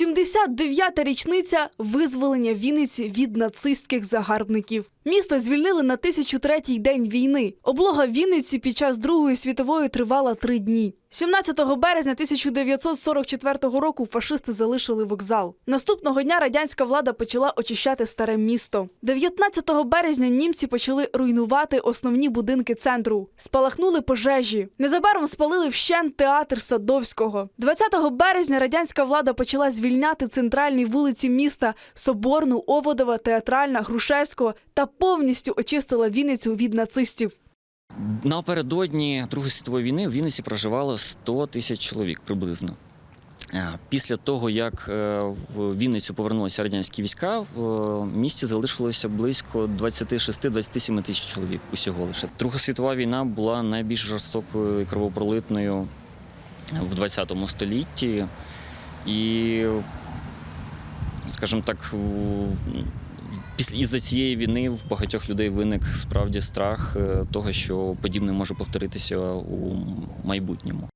79-та річниця визволення Вінниці від нацистських загарбників. Місто звільнили на 1003-й день війни. Облога Вінниці під час Другої світової тривала три дні. 17 березня 1944 року фашисти залишили вокзал. Наступного дня радянська влада почала очищати старе місто. 19 березня німці почали руйнувати основні будинки центру. Спалахнули пожежі. Незабаром спалили вщент театр Садовського. 20 березня радянська влада почала звільняти центральні вулиці міста Соборну, Оводова, Театральна, Грушевського та повністю очистила Вінницю від нацистів. Напередодні Другої світової війни в Вінниці проживало 100 тисяч чоловік приблизно. Е, Після того, як е, в Вінницю повернулися радянські війська, в е, місті залишилося близько 26-27 тисяч чоловік усього лише. Друга світова війна була найбільш жорстокою і кровопролитною в 20 столітті. І, скажімо так, Після із-за цієї війни в багатьох людей виник справді страх е, того, що подібне може повторитися у майбутньому.